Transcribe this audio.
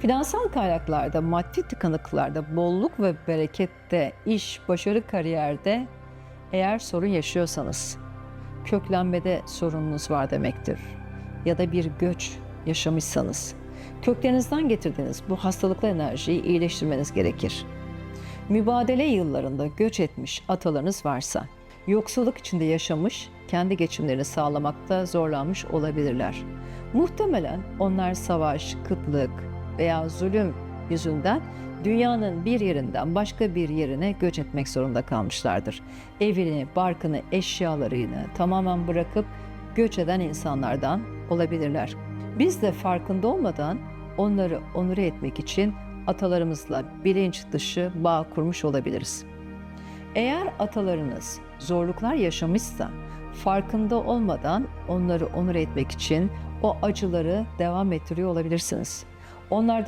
Finansal kaynaklarda, maddi tıkanıklarda, bolluk ve berekette, iş, başarı, kariyerde eğer sorun yaşıyorsanız, köklenmede sorununuz var demektir. Ya da bir göç yaşamışsanız, köklerinizden getirdiğiniz bu hastalıklı enerjiyi iyileştirmeniz gerekir. Mübadele yıllarında göç etmiş atalarınız varsa, yoksulluk içinde yaşamış, kendi geçimlerini sağlamakta zorlanmış olabilirler. Muhtemelen onlar savaş, kıtlık veya zulüm yüzünden dünyanın bir yerinden başka bir yerine göç etmek zorunda kalmışlardır. Evini, barkını, eşyalarını tamamen bırakıp göç eden insanlardan olabilirler. Biz de farkında olmadan onları onure etmek için atalarımızla bilinç dışı bağ kurmuş olabiliriz. Eğer atalarınız zorluklar yaşamışsa farkında olmadan onları onur etmek için o acıları devam ettiriyor olabilirsiniz. Onlardan